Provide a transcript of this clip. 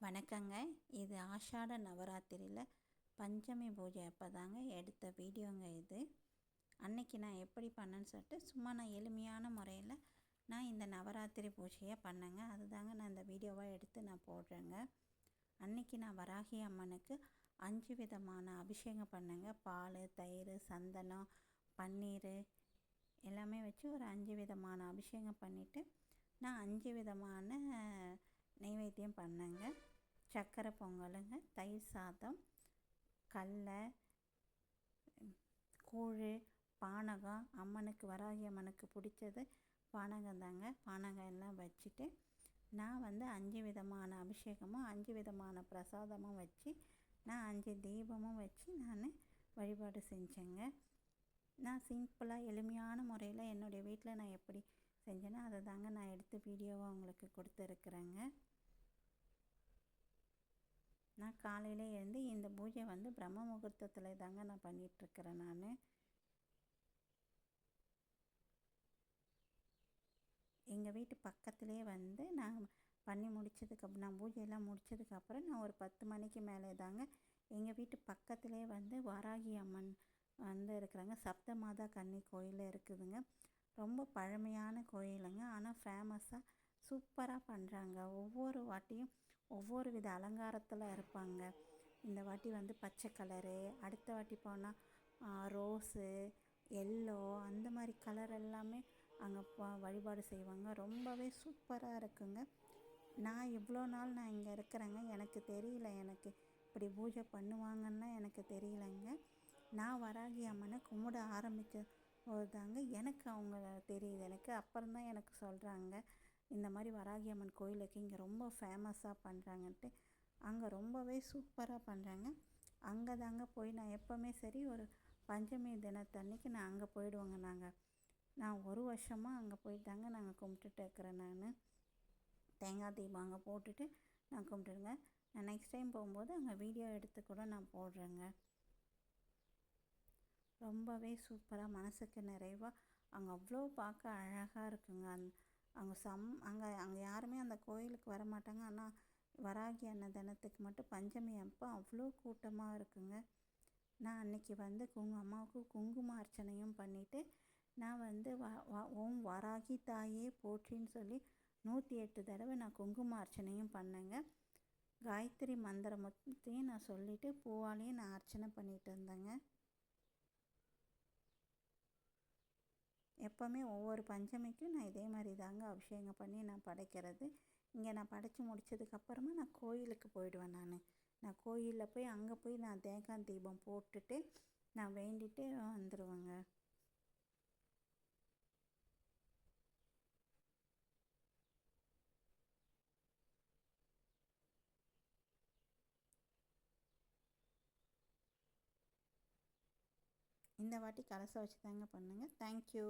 வணக்கங்க. இது ஆஷாட நவராத்திரியில் பஞ்சமி பூஜை அப்போ தாங்க எடுத்த வீடியோங்க இது. அன்னைக்கு நான் எப்படி பண்ணேன்னு சொல்லிட்டு சும்மா நான் எளிமையான முறையில் நான் இந்த நவராத்திரி பூஜையை பண்ணேங்க. அதுதாங்க நான் இந்த வீடியோவாக எடுத்து நான் போடுறேங்க. அன்னைக்கு நான் வராகி அம்மனுக்கு அஞ்சு விதமான அபிஷேகம் பண்ணேங்க. பால் தயிர் சந்தனம் பன்னீர் எல்லாமே வச்சு ஒரு அஞ்சு விதமான அபிஷேகம் பண்ணிவிட்டு நான் அஞ்சு விதமான நெய்வேத்தியம் பண்ணேங்க. சர்க்கரை பொங்கலுங்க தயிர் சாதம் கடல கூழ் பானகம் அம்மனுக்கு வராகி அம்மனுக்கு பிடிச்சது பானகம் தாங்க. பானகம் எல்லாம் வச்சுட்டு நான் வந்து அஞ்சு விதமான அபிஷேகமும் அஞ்சு விதமான பிரசாதமும் வச்சு நான் அஞ்சு தீபமும் வச்சு நான் வழிபாடு செஞ்சேங்க. நான் சிம்பிளாக எளிமையான முறையில் என்னுடைய வீட்டில் நான் எப்படி செஞ்சேன்னா அதை தாங்க நான் எடுத்து வீடியோவாக உங்களுக்கு கொடுத்துருக்குறேங்க. நான் காலையில் எழுந்து இந்த பூஜை வந்து பிரம்ம முகூர்த்தத்தில் தாங்க நான் பண்ணிகிட்ருக்கிறேன் நான். எங்கள் வீட்டு பக்கத்துலேயே வந்து நான் பண்ணி முடித்ததுக்கு நான் பூஜையெல்லாம் முடித்ததுக்கப்புறம் நான் ஒரு பத்து மணிக்கு மேலே தாங்க எங்கள் வீட்டு பக்கத்துலேயே வந்து வாராகி அம்மன் வந்து இருக்கிறாங்க. சப்த மாதா கன்னி கோயில் இருக்குதுங்க. ரொம்ப பழமையான கோயிலுங்க. ஆனால் ஃபேமஸாக சூப்பராக பண்ணுறாங்க ஒவ்வொரு வாட்டியும் ஒவ்வொரு வித அலங்காரத்தில் இருப்பாங்க. இந்த வாட்டி வந்து பச்சை கலரு அடுத்த வாட்டி போனால் ரோஸு எல்லோ அந்த மாதிரி கலர் எல்லாமே அங்கே வழிபாடு செய்வாங்க. ரொம்பவே சூப்பராக இருக்குங்க. நான் இவ்வளோ நாள் நான் இங்கே இருக்கிறேங்க. எனக்கு தெரியல எனக்கு இப்படி பூஜை பண்ணுவாங்கன்னா எனக்கு தெரியலைங்க. நான் வராகி அம்மனை கும்பிட ஆரம்பித்த போது தாங்க எனக்கு அவங்க தெரியுது. எனக்கு அப்புறம் தான் எனக்கு சொல்கிறாங்க இந்த மாதிரி வராகி அம்மன் கோயிலுக்கு இங்கே ரொம்ப ஃபேமஸாக பண்ணுறாங்கன்ட்டு அங்கே ரொம்பவே சூப்பராக பண்ணுறாங்க அங்கே தாங்க போய் நான் எப்போவுமே சரி ஒரு பஞ்சமி தினத்தன்னைக்கு நான் அங்கே போயிடுவோங்க நாங்கள் நான் ஒரு வருஷமாக அங்கே போயிட்டு தாங்க நாங்கள் கும்பிட்டுட்டு இருக்கிறேன் நான். தேங்காய் தீபம் அங்கே போட்டுட்டு நான் கும்பிட்டுருங்க நான் நெக்ஸ்ட் டைம் போகும்போது அங்கே வீடியோ எடுத்து கூட நான் போடுறேங்க. ரொம்பவே சூப்பராக மனசுக்கு நிறைவாக அங்கே அவ்வளோ பார்க்க அழகாக இருக்குங்க. அந் அங்கே சம் அங்கே அங்கே யாருமே அந்த கோயிலுக்கு வர மாட்டாங்க ஆனால் வராகி அன்ன தினத்துக்கு மட்டும் பஞ்சமி அப்போ அவ்வளோ கூட்டமாக இருக்குங்க. நான் அன்னைக்கு வந்து குங்கு அம்மாவுக்கு குங்கும அர்ச்சனையும் பண்ணிவிட்டு நான் வந்து வ ஓம் வராகி தாயே போற்றின்னு சொல்லி நூற்றி எட்டு தடவை நான் குங்கும அர்ச்சனையும் பண்ணேங்க. காயத்ரி மந்திரமத்தையும் நான் சொல்லிவிட்டு பூவாலையும் நான் அர்ச்சனை பண்ணிகிட்டு இருந்தேங்க எப்போவுமே ஒவ்வொரு பஞ்சமிக்கும் நான் இதே மாதிரி தாங்க அபிஷேகம் பண்ணி நான் படைக்கிறது. இங்கே நான் படைச்சி முடித்ததுக்கப்புறமா நான் கோயிலுக்கு போயிடுவேன் நான். நான் கோயிலில் போய் அங்கே போய் நான் தேங்காய் தீபம் போட்டுட்டு நான் வேண்டிகிட்டே வந்துடுவேங்க இந்த வாட்டி கலசம் வச்சு தாங்க பண்ணுங்கள் தேங்க்யூ